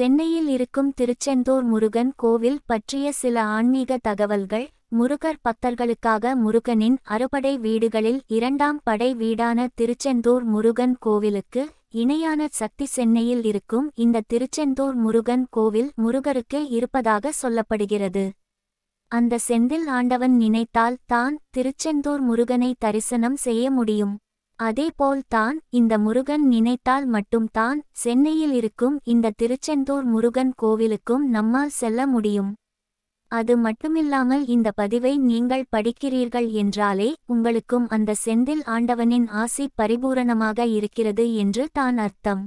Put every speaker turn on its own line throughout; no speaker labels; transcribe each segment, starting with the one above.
சென்னையில் இருக்கும் திருச்செந்தூர் முருகன் கோவில் பற்றிய சில ஆன்மீக தகவல்கள் முருகர் பக்தர்களுக்காக முருகனின் அறுபடை வீடுகளில் இரண்டாம் படை வீடான திருச்செந்தூர் முருகன் கோவிலுக்கு இணையான சக்தி சென்னையில் இருக்கும் இந்த திருச்செந்தூர் முருகன் கோவில் முருகருக்கு இருப்பதாக சொல்லப்படுகிறது. அந்த செந்தில் ஆண்டவன் நினைத்தால் தான் திருச்செந்தூர் முருகனை தரிசனம் செய்ய முடியும். அதேபோல் தான் இந்த முருகன் நினைத்தால் மட்டும்தான் சென்னையில் இருக்கும் இந்த திருச்செந்தூர் முருகன் கோவிலுக்கும் நம்மால் செல்ல முடியும். அது மட்டுமில்லாமல் இந்த பதிவை நீங்கள் படிக்கிறீர்கள் என்றாலே உங்களுக்கும் அந்த செந்தில் ஆண்டவனின் ஆசி பரிபூரணமாக இருக்கிறது என்று தான் அர்த்தம்.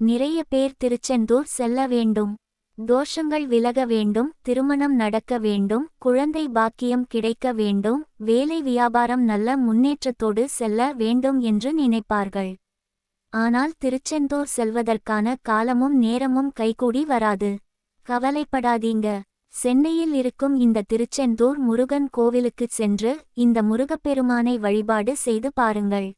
நிறைய பேர் திருச்செந்தூர் செல்ல வேண்டும். தோஷங்கள் விலக வேண்டும் திருமணம் நடக்க வேண்டும் குழந்தை பாக்கியம் கிடைக்க வேண்டும் வேலை வியாபாரம் நல்ல முன்னேற்றத்தோடு செல்ல வேண்டும் என்று நினைப்பார்கள். ஆனால் திருச்செந்தூர் செல்வதற்கான காலமும் நேரமும் கைகூடி வராது. கவலைப்படாதீங்க. சென்னையில் இருக்கும் இந்த திருச்செந்தூர் முருகன் கோவிலுக்குச் சென்று இந்த முருகப்பெருமானை வழிபாடு செய்து பாருங்கள்.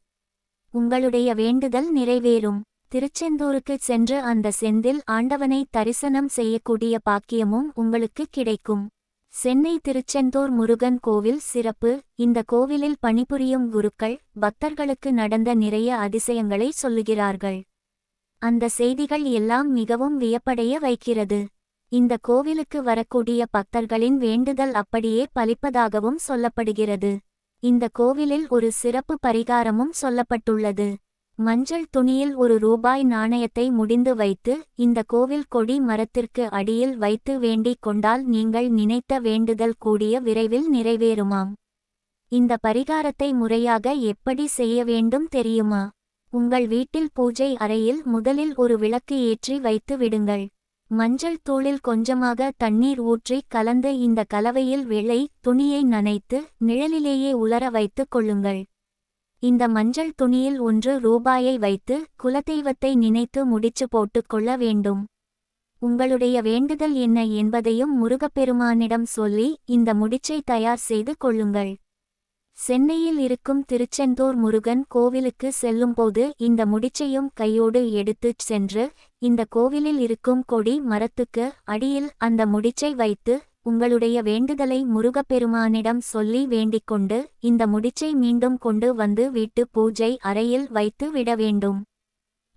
உங்களுடைய வேண்டுதல் நிறைவேறும். திருச்செந்தூருக்கு சென்று அந்த செந்தில் ஆண்டவனை தரிசனம் செய்யக்கூடிய பாக்கியமும் உங்களுக்கு கிடைக்கும். சென்னை திருச்செந்தூர் முருகன் கோவில் சிறப்பு. இந்த கோவிலில் பணிபுரியும் குருக்கள் பக்தர்களுக்கு நடந்த நிறைய அதிசயங்களை சொல்லுகிறார்கள். அந்த செய்திகள் எல்லாம் மிகவும் வியப்படைய வைக்கிறது. இந்த கோவிலுக்கு வரக்கூடிய பக்தர்களின் வேண்டுதல் அப்படியே பலிப்பதாகவும் சொல்லப்படுகிறது. இந்த கோவிலில் ஒரு சிறப்பு பரிகாரமும் சொல்லப்பட்டுள்ளது. மஞ்சள் துணியில் ஒரு ரூபாய் நாணயத்தை முடிந்து வைத்து இந்த கோவில் கொடி மரத்திற்கு அடியில் வைத்து வேண்டிக் கொண்டால் நீங்கள் நினைத்த வேண்டுதல் கூடிய விரைவில் நிறைவேறுமாம். இந்த பரிகாரத்தை முறையாக எப்படி செய்ய வேண்டும் தெரியுமா? உங்கள் வீட்டில் பூஜை அறையில் முதலில் ஒரு விளக்கு ஏற்றி வைத்து விடுங்கள். மஞ்சள் தூளில் கொஞ்சமாக தண்ணீர் ஊற்றி கலந்து இந்த கலவையில் வெள்ளை துணியை நனைத்து நிழலிலேயே உலர வைத்துக் கொள்ளுங்கள். இந்த மஞ்சள் துணியில் ஒன்று ரூபாயை வைத்து குலதெய்வத்தை நினைத்து முடிச்சு போட்டுக் கொள்ள வேண்டும். உங்களுடைய வேண்டுதல் என்ன என்பதையும் முருகப்பெருமானிடம் சொல்லி இந்த முடிச்சை தயார் செய்து கொள்ளுங்கள். சென்னையில் இருக்கும் திருச்செந்தூர் முருகன் கோவிலுக்கு செல்லும்போது இந்த முடிச்சையும் கையோடு எடுத்துச் சென்று இந்த கோவிலில் இருக்கும் கொடி மரத்துக்கு அடியில் அந்த முடிச்சை வைத்து உங்களுடைய வேண்டுதலை முருகப்பெருமானிடம் சொல்லி வேண்டிக்கொண்டு இந்த முடிச்சை மீண்டும் கொண்டு வந்து வீட்டு பூஜை அறையில் வைத்து விட வேண்டும்.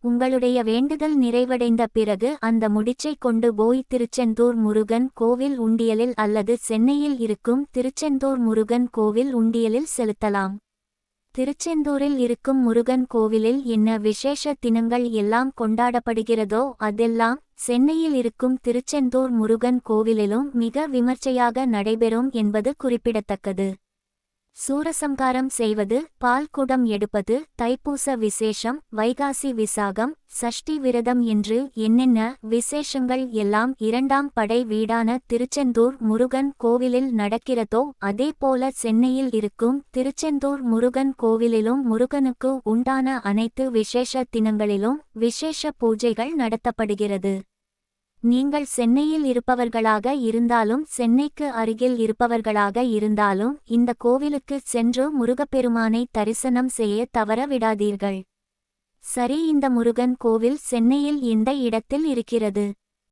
உங்களுடைய வேண்டுதல் நிறைவடைந்த பிறகு அந்த முடிச்சை கொண்டு போய் திருச்செந்தூர் முருகன் கோவில் உண்டியலில் அல்லது சென்னையில் இருக்கும் திருச்செந்தூர் முருகன் கோவில் உண்டியலில் செலுத்தலாம். திருச்செந்தூரில் இருக்கும் முருகன் கோவிலில் என்ன விசேஷ தினங்கள் எல்லாம் கொண்டாடப்படுகிறதோ அதெல்லாம் சென்னையில் இருக்கும் திருச்செந்தூர் முருகன் கோவிலிலும் மிக விமர்சையாக நடைபெறும் என்பது குறிப்பிடத்தக்கது. சூரசம்காரம் செய்வது பால் குடம் எடுப்பது தைப்பூச விசேஷம் வைகாசி விசாகம் சஷ்டி விரதம் என்று என்னென்ன விசேஷங்கள் எல்லாம் இரண்டாம் படை வீடான திருச்செந்தூர் முருகன் கோவிலில் நடக்கிறதோ அதேபோல சென்னையில் இருக்கும் திருச்செந்தூர் முருகன் கோவிலிலும் முருகனுக்கு உண்டான அனைத்து விசேஷ தினங்களிலும் விசேஷ பூஜைகள் நடத்தப்படுகிறது. நீங்கள் சென்னையில் இருப்பவர்களாக இருந்தாலும் சென்னைக்கு அருகில் இருப்பவர்களாக இருந்தாலும் இந்த கோவிலுக்கு சென்று முருகப்பெருமானை தரிசனம் செய்ய தவற விடாதீர்கள். சரி இந்த முருகன் கோவில் சென்னையில் இந்த இடத்தில் இருக்கிறது.